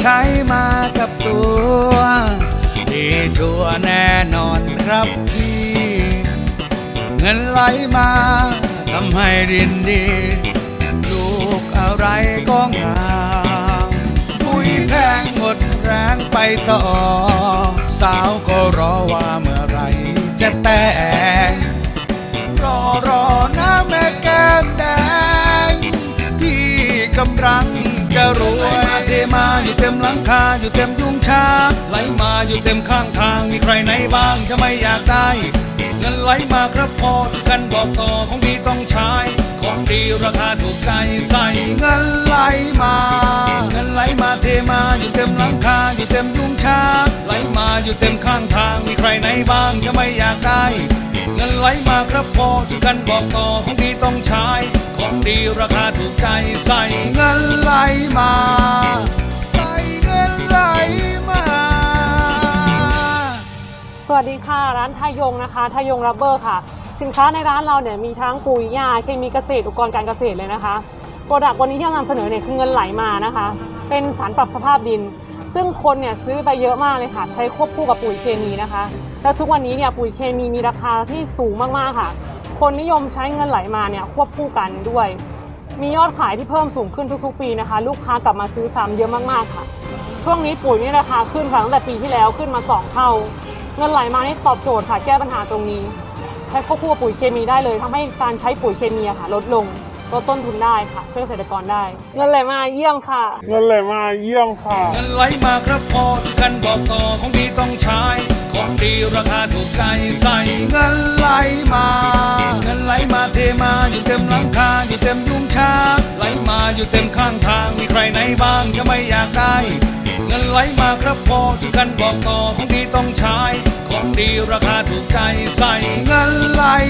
ใช้มากับตัวดีชัวแน่นอนครับพี่ เงินไหลมาทำให้ดินดีลูกอะไรก็งามปุยแพงหมดแรงไปต่อ สาวก็รอว่าเมื่อไรจะแต่งรอรอนะแม่แก้มแดง พี่กำลังจะรวย มาเทมาอยู่เต็มหลังคาอยู่เต็มยุงชาไหลมาอยู่เต็มข้างทางมีใครไหนบ้างจะไม่อยากได้เงินไหลมาครับพอกันบอกต่อของดีต้องใช้ของดีราคาถูกใจใส่เงินไหลมาเงินไหลมาเทมาอยู่เต็มหลังคาอยู่เต็มยุงชาไหลมาอยู่เต็มข้างทางมีใครไหนบ้างจะไม่อยากได้ เงินไหลมาครับพอที่กันบอกต่อของดีต้องใช้ ของดีราคาถูกใจใส่เงินไหลมา ใส่เงินไหลมา สวัสดีค่ะ ร้านทายงนะคะทายงรับเบอร์ค่ะ สินค้าในร้านเราเนี่ยมีทั้งปุ๋ยยาเคมีเกษตรอุปกรณ์การเกษตรเลยนะคะโปรดักต์วันนี้ที่เรานำเสนอเนี่ยคือเงินไหลมานะคะ เป็นสารปรับสภาพดิน ซึ่งคนเนี่ยซื้อไปเยอะมากเลยค่ะ ใช้ควบคู่กับปุ๋ยเคมีนะคะ แล้วทุกวันนี้เนี่ยปุ๋ยเคมีมีราคาที่สูงมากๆค่ะ คนนิยมใช้เงินไหลมาเนี่ยควบคู่กันด้วย มียอดขายที่เพิ่มสูงขึ้นทุกๆ ปีนะคะ ลูกค้ากลับมาซื้อซ้ำเยอะมากๆค่ะ ช่วงนี้ปุ๋ยนี่ราคาขึ้นค่ะตั้งแต่ปีที่แล้วขึ้นมา 2 เท่า เงินไหลมานี่ตอบโจทย์ค่ะแก้ปัญหาตรงนี้ ใช้ควบคู่กับปุ๋ยเคมีได้เลยทำให้การใช้ปุ๋ยเคมีค่ะลดลง ลดต้นทุนได้ค่ะ ช่วยเกษตรกรได้ เงินไหลมาเยี่ยมค่ะ เงินไหลมาเยี่ยมค่ะ เงินไหลมาครับพอที่กันบอกต่อของดีต้องใช้ ของดีราคาถูกใจใส่เงินไหลมา เงินไหลมาเทมาอยู่เต็มหลังคาอยู่เต็มยุงชาไหลมาอยู่เต็มข้างทางมีใครไหนบ้างจะไม่อยากได้ เงินไหลมาครับพอที่กันบอกต่อของดีต้องใช้ ของดีราคาถูกใจใส่เงินไหลมา